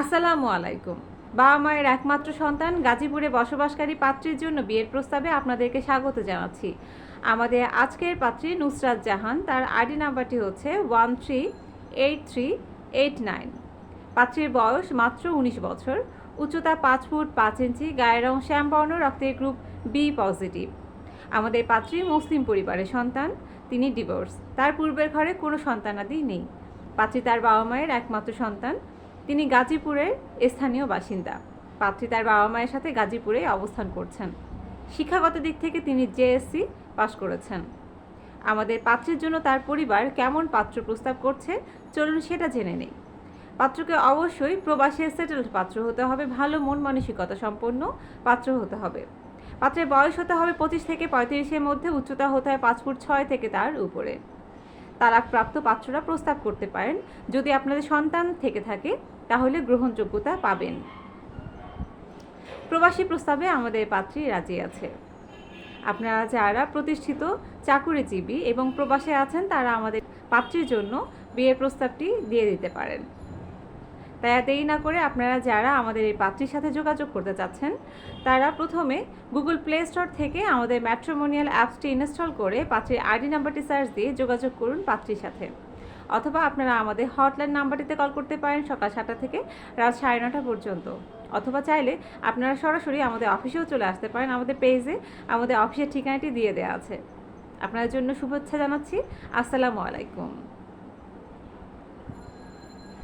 আসসালামু আলাইকুম। বাবা মায়ের একমাত্র সন্তান গাজীপুরে বসবাসকারী পাত্রীর জন্য বিয়ের প্রস্তাবে আপনাদেরকে স্বাগত জানাচ্ছি। আমাদের আজকের পাত্রী নুসরাত জাহান, তার আইডি নাম্বারটি হচ্ছে one three eight three eight nine. পাত্রীর বয়স মাত্র উনিশ বছর, উচ্চতা পাঁচ ফুট পাঁচ ইঞ্চি, গায়ের রং শ্যামবর্ণ, রক্তের গ্রুপ বি পজিটিভ। আমাদের পাত্রী মুসলিম পরিবারের সন্তান, তিনি ডিভোর্স। তার পূর্বের ঘরে কোনো সন্তানাদি নেই। পাত্রী তার বাবা মায়ের একমাত্র সন্তান তিনি গাজীপুরের স্থানীয় বাসিন্দা। পাত্রী তার বাবা মায়ের সাথে গাজীপুরে অবস্থান করছেন। শিক্ষাগত দিক থেকে তিনি জেএসসি পাশ করেছেন। আমাদের পাত্রের জন্য তার পরিবার কেমন পাত্র প্রস্তাব করছে, চলুন সেটা জেনে নেই। পাত্রকে অবশ্যই প্রবাসে সেটেলড পাত্র হতে হবে, ভালো মন মানসিকতা সম্পন্ন পাত্র হতে হবে। পাত্রের বয়স হতে হবে পঁচিশ থেকে পঁয়ত্রিশের মধ্যে, উচ্চতা হতে হয় পাঁচ ফুট ছয় থেকে তার উপরে। তালাকপ্রাপ্ত পাত্ররা প্রস্তাব করতে পারেন। যদি আপনাদের সন্তান থেকে থাকে, তাহলে গ্রহণযোগ্যতা পাবেন। প্রবাসী প্রস্তাবে আমাদের পাত্রী রাজি আছে। আপনারা যারা প্রতিষ্ঠিত চাকুরিজীবী এবং প্রবাসে আছেন, তারা আমাদের পাত্রীর জন্য বিয়ের প্রস্তাবটি দিয়ে দিতে পারেন। তাই দেরি না করে আপনারা যারা আমাদের এই পাত্রীর সাথে যোগাযোগ করতে চাচ্ছেন, তারা প্রথমে গুগল প্লে স্টোর থেকে আমাদের ম্যাট্রিমোনিয়াল অ্যাপসটি ইনস্টল করে পাত্রীর আইডি নাম্বারটি সার্চ দিয়ে যোগাযোগ করুন পাত্রীর সাথে। অথবা আপনারা আমাদের হটলাইন নাম্বারটিতে কল করতে পারেন সকাল সাতটা থেকে রাত সাড়ে নটা পর্যন্ত। অথবা চাইলে আপনারা সরাসরি আমাদের অফিসেও চলে আসতে পারেন, আমাদের পেজে আমাদের অফিসের ঠিকানাটি দিয়ে দেওয়া আছে। আপনাদের জন্য শুভেচ্ছা জানাচ্ছি। আসসালামু আলাইকুম।